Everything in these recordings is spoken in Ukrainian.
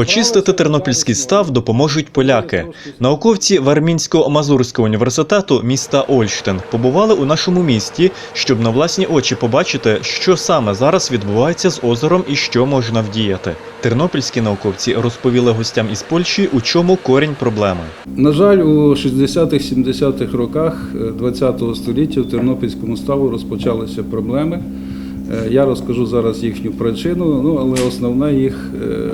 Почистити тернопільський став допоможуть поляки. Науковці Вармінсько-Мазурського університету міста Ольштин побували у нашому місті, щоб на власні очі побачити, що саме зараз відбувається з озером і що можна вдіяти. Тернопільські науковці розповіли гостям із Польщі, у чому корінь проблеми. На жаль, у 60-70-х роках ХХ століття в Тернопільському ставу розпочалися проблеми. Е, Я розкажу зараз їхню причину, ну але основна їх е,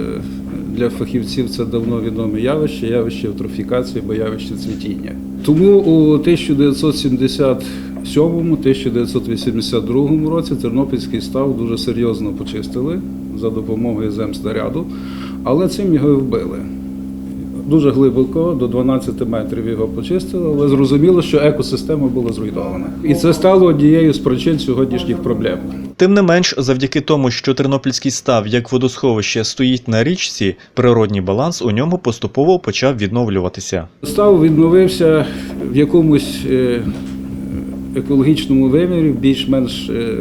для фахівців це давно відоме явище, явище евтрофікації або явище цвітіння. Тому у 1977-1982 році Тернопільський став дуже серйозно почистили за допомогою земснаряду, але цим його і вбили. Дуже глибоко, до 12 метрів його почистили, але зрозуміло, що екосистема була зруйнована. І це стало однією з причин сьогоднішніх проблем. Тим не менш, завдяки тому, що Тернопільський став як водосховище стоїть на річці, природній баланс у ньому поступово почав відновлюватися. Став відновився в якомусь е, екологічному вимірі, більш-менш е,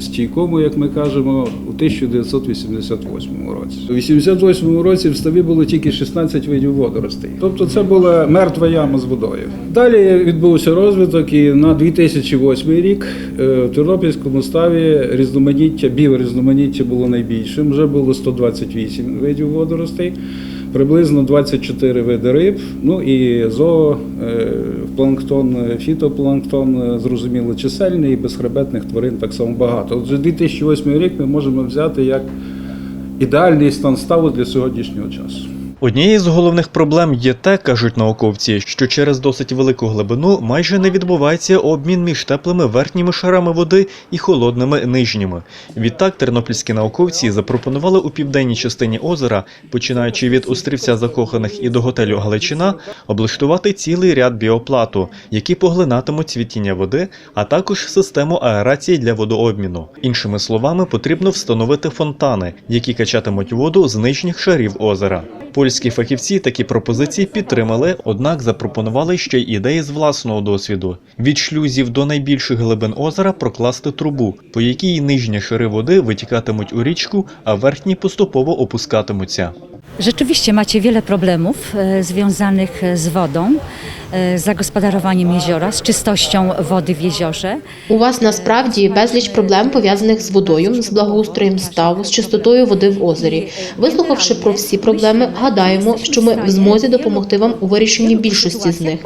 стійкому, як ми кажемо, у 1988 році. У 1988 році в ставі було тільки 16 видів водоростей. Тобто це була мертва яма з водою. Далі відбувся розвиток, і на 2008 рік е, в Тернопільському ставі різноманіття, біорізноманіття було найбільшим. Вже було 128 видів водоростей приблизно 24 види риб, ну і зоо, е, е, фітопланктон, е, зрозуміло, чисельний, і безхребетних тварин так само багато. Отже, 2008 рік ми можемо взяти як ідеальний стан ставу для сьогоднішнього часу. Однією з головних проблем є те, кажуть науковці, що через досить велику глибину майже не відбувається обмін між теплими верхніми шарами води і холодними нижніми. Відтак тернопільські науковці запропонували у південній частині озера, починаючи від острівця закоханих і до готелю Галичина, облаштувати цілий ряд біоплату, які поглинатимуть цвітіння води, а також систему аерації для водообміну. Іншими словами, потрібно встановити фонтани, які качатимуть воду з нижніх шарів озера. Польські фахівці такі пропозиції підтримали, однак запропонували ще й ідеї з власного досвіду: від шлюзів до найбільших глибин озера прокласти трубу, по якій нижні шари води витікатимуть у річку, а верхні поступово опускатимуться. Rzeczywiście macie wiele problemów зв'язаних z wodą, e, z zagospodarowaniem jeziora, z czystością wody w jeziorze. У вас насправді безліч проблем пов'язаних з водою, з благоустроєм ставу, з чистотою води в озері. Вислухавши про всі проблеми, гадаємо, що ми в змозі допомогти вам у вирішенні більшості з них.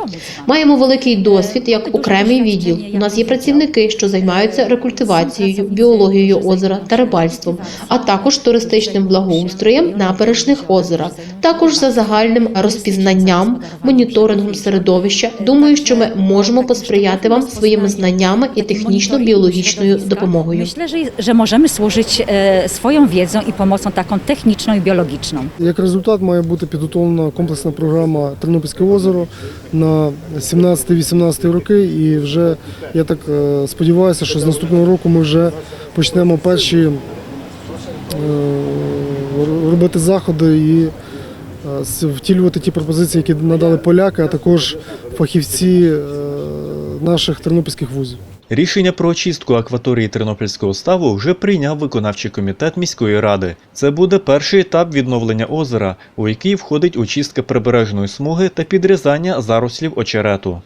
Маємо великий досвід як окремий відділ. У нас є працівники, що займаються рекультивацією, біологією озера та рибальством, а також туристичним благоустроєм набережних озера. Також за загальним розпізнанням, моніторингом середовища. Думаю, що ми можемо посприяти вам своїми знаннями і технічно-біологічною допомогою. Myślę, że, że możemy służyć e, swoją wiedzą i pomocą taką techniczną i biologiczną. Як результат має бути підготовлена комплексна програма Тернопільське озеро на 17-18 роки. І вже я так е, сподіваюся, що з наступного року ми вже почнемо перші е, робити заходи і втілювати ті пропозиції, які надали поляки, а також фахівці е, наших тернопільських вузів. Рішення про очистку акваторії Тернопільського ставу вже прийняв виконавчий комітет міської ради. Це буде перший етап відновлення озера, у який входить очистка прибережної смуги та підрізання зарослів очерету.